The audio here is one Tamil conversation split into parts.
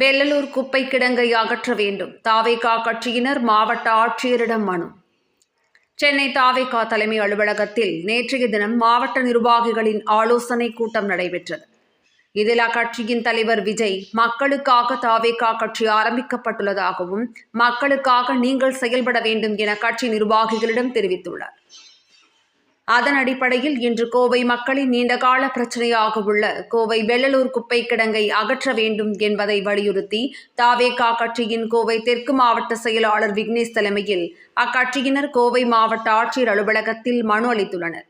வெள்ளலூர் குப்பை கிடங்கை அகற்ற வேண்டும். தாவேகா கட்சியினர் மாவட்ட ஆட்சியரிடம் மனு. சென்னை தாவேகா தலைமை அலுவலகத்தில் நேற்றைய தினம் மாவட்ட நிர்வாகிகளின் ஆலோசனை கூட்டம் நடைபெற்றது. இதில் அக்கட்சியின் தலைவர் விஜய் மக்களுக்காக தாவேகா கட்சி ஆரம்பிக்கப்பட்டுள்ளதாகவும் மக்களுக்காக நீங்கள் செயல்பட வேண்டும் என கட்சி நிர்வாகிகளிடம் தெரிவித்துள்ளார். அதன் அடிப்படையில் இன்று கோவை மக்களின் நீண்டகால பிரச்சனையாக உள்ள கோவை வெள்ளலூர் குப்பை கிடங்கை அகற்ற வேண்டும் என்பதை வலியுறுத்தி தாவேகா கட்சியின் கோவை தெற்கு மாவட்ட செயலாளர் விக்னேஷ் தலைமையில் அக்கட்சியினர் கோவை மாவட்ட ஆட்சியர் அலுவலகத்தில் மனு அளித்துள்ளனர்.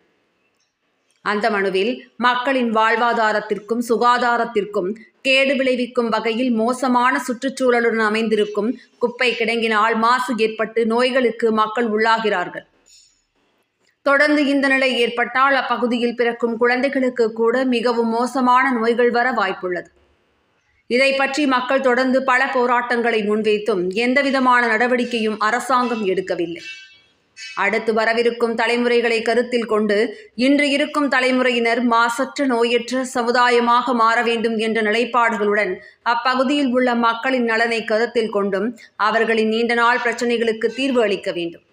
அந்த மனுவில் மக்களின் வாழ்வாதாரத்திற்கும் சுகாதாரத்திற்கும் கேடு விளைவிக்கும் வகையில் மோசமான சுற்றுச்சூழலுடன் அமைந்திருக்கும் குப்பை கிடங்கினால் மாசு ஏற்பட்டு நோய்களுக்கு மக்கள் உள்ளாகிறார்கள். தொடர்ந்து இந்த நிலை ஏற்பட்டால் அப்பகுதியில் பிறக்கும் குழந்தைகளுக்கு கூட மிகவும் மோசமான நோய்கள் வர வாய்ப்புள்ளது. இதை பற்றி மக்கள் தொடர்ந்து பல போராட்டங்களை முன்வைத்தும் எந்தவிதமான நடவடிக்கையும் அரசாங்கம் எடுக்கவில்லை. அடுத்து வரவிருக்கும் தலைமுறைகளை கருத்தில் கொண்டு இன்று இருக்கும் தலைமுறையினர் மாசற்ற நோயற்ற சமுதாயமாக மாற வேண்டும் என்ற நிலைப்பாடுகளுடன் அப்பகுதியில் உள்ள மக்களின் நலனை கருத்தில் கொண்டும் அவர்களின் நீண்ட நாள் பிரச்சனைகளுக்கு தீர்வு அளிக்க வேண்டும்.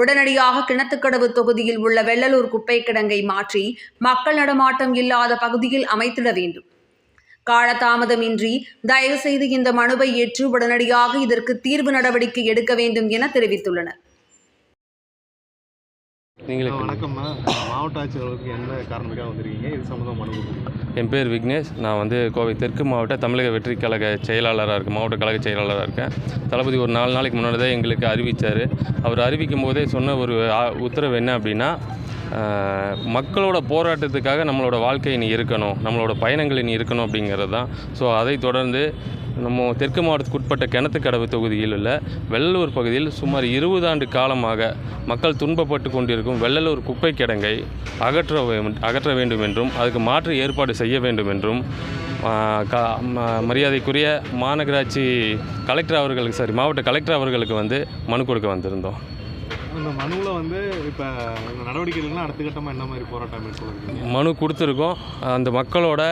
உடனடியாக கிணத்துக்கடவு தொகுதியில் உள்ள வெள்ளலூர் குப்பை கிடங்கை மாற்றி மக்கள் நடமாட்டம் இல்லாத பகுதியில் அமைத்திட வேண்டும். காலதாமதமின்றி தயவுசெய்து இந்த மனுவை ஏற்று உடனடியாக இதற்கு தீர்வு நடவடிக்கை எடுக்க வேண்டும் என தெரிவித்துள்ளனர். நீங்களே. வணக்கம்மா. மாவட்ட ஆட்சியர்களுக்கு என்ன காரணத்துக்காக வந்திருக்கீங்க? இது சம்மந்தம் மனு என் பேர் விக்னேஷ். நான் வந்து கோவை தெற்கு மாவட்ட தமிழக வெற்றி கழக செயலாளராக இருக்கேன். மாவட்ட கழக செயலாளராக இருக்கேன். தளபதி ஒரு நாலு நாளைக்கு முன்னாடி தான் எங்களுக்கு அறிவித்தார் அவர் அறிவிக்கும் போதே சொன்ன ஒரு உத்தரவு என்ன அப்படின்னா மக்களோட போராட்டத்துக்காக நம்மளோட வாழ்க்கை இனி இருக்கணும். நம்மளோட பயணங்கள் இனி இருக்கணும் அப்படிங்கிறது தான். ஸோ அதை தொடர்ந்து நம்ம தெற்கு மாவட்டத்துக்கு உட்பட்ட கிணத்துக்கடவு தொகுதியில் உள்ள வெள்ளலூர் பகுதியில் சுமார் இருபது ஆண்டு காலமாக மக்கள் துன்பப்பட்டு கொண்டிருக்கும் வெள்ளலூர் குப்பை கிடங்கை அகற்ற அகற்ற வேண்டும் என்றும் அதுக்கு மாற்று ஏற்பாடு செய்ய வேண்டும் என்றும் ம- மரியாதைக்குரிய மாநகராட்சி கலெக்டர் அவர்களுக்கு சாரி மாவட்ட கலெக்டர் அவர்களுக்கு வந்து மனு கொடுக்க வந்திருந்தோம். இந்த மனுவில் வந்து இப்போ இந்த நடவடிக்கைகள்லாம் அடுத்த கட்டமாக என்ன மாதிரி போராட்டம் மேற்கொள்ளுங்க மனு கொடுத்துருக்கோம். அந்த மக்களோட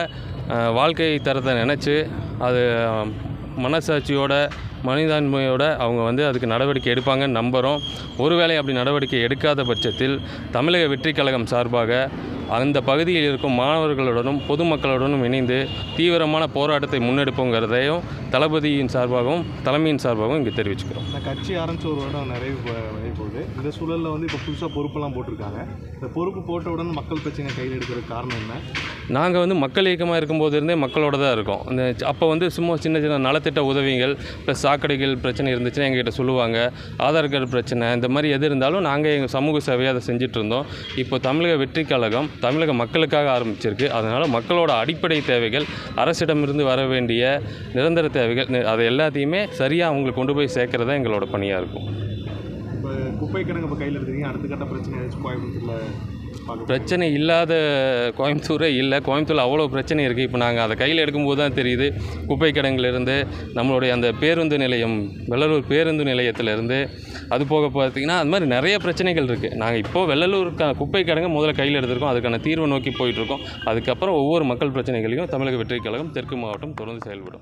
வாழ்க்கை தரத்தை நினச்சி அது மனசாட்சியோட மனிதாண்மையோட அவங்க வந்து அதுக்கு நடவடிக்கை எடுப்பாங்கன்னு நம்புகிறோம் ஒருவேளை அப்படி நடவடிக்கை எடுக்காத பட்சத்தில் தமிழக வெற்றி கழகம் சார்பாக அந்த பகுதியில் இருக்கும் மாணவர்களுடனும் பொதுமக்களுடனும் இணைந்து தீவிரமான போராட்டத்தை முன்னெடுப்போங்கிறதையும் தளபதியின் சார்பாகவும் தலைமையின் சார்பாகவும் இங்கே தெரிவிச்சுக்கிறோம். இந்த கட்சி ஆரம்பிச்ச ஒரு வருடம் நிறைவு போகுது. இந்த சூழலில் வந்து இப்போ புதுசாக பொறுப்பெல்லாம் போட்டிருக்காங்க. இந்த பொறுப்பு போட்டவுடன் மக்கள் பிரச்சனை கையில் எடுக்கிறதுக்கு காரணம் என்ன? நாங்கள் வந்து மக்கள் இயக்கமாக இருக்கும்போது இருந்தே மக்களோட தான் இருக்கோம். இந்த அப்போ வந்து சும்மா சின்ன சின்ன நலத்திட்ட உதவிகள் ப்ளஸ் சாக்கடைகள் பிரச்சனை இருந்துச்சுன்னா எங்ககிட்ட சொல்லுவாங்க. ஆதார் கார்டு பிரச்சனை இந்த மாதிரி எது இருந்தாலும் நாங்கள் எங்கள் சமூக சேவையை அதை செஞ்சுட்டு இருந்தோம். இப்போ தமிழக வெற்றி கழகம் தமிழக மக்களுக்காக ஆரம்பிச்சிருக்கு. அதனால் மக்களோட அடிப்படை தேவைகள் அரசிடமிருந்து வர வேண்டிய நிரந்தர தேவைகள் அதை எல்லாத்தையுமே சரியாக அவங்களுக்கு கொண்டு போய் சேர்க்கறது தான் எங்களோட பணியாக இருக்கும். இப்போ குப்பை கிடங்கு இப்போ கையில் எடுக்கிறீங்க அடுத்த கட்ட பிரச்சனை ஏதாச்சும் கோயம்புத்தூரில் பிரச்சனை இல்லாத கோயம்புத்தூரே இல்லை. கோயம்புத்தூரில் அவ்வளோ பிரச்சனை இருக்குது இப்போ நாங்கள் அதை கையில் எடுக்கும்போது தான் தெரியுது. குப்பை கிடங்கிலிருந்து நம்மளுடைய அந்த பேருந்து நிலையம் வெள்ளலூர் பேருந்து நிலையத்திலேருந்து அது போக பார்த்தீங்கன்னா அது மாதிரி நிறைய பிரச்சனைகள் இருக்குது நாங்கள் இப்போது வெள்ளலூர் க- குப்பை கிடங்க முதல்ல கையில் எடுத்திருக்கோம். அதுக்கான தீர்வை நோக்கி போயிட்டுருக்கோம் அதுக்கப்புறம் ஒவ்வொரு மக்கள் பிரச்சனைகளையும் தமிழக வெற்றி கழகம் தெற்கு மாவட்டம் தொடர்ந்து செயல்படும்.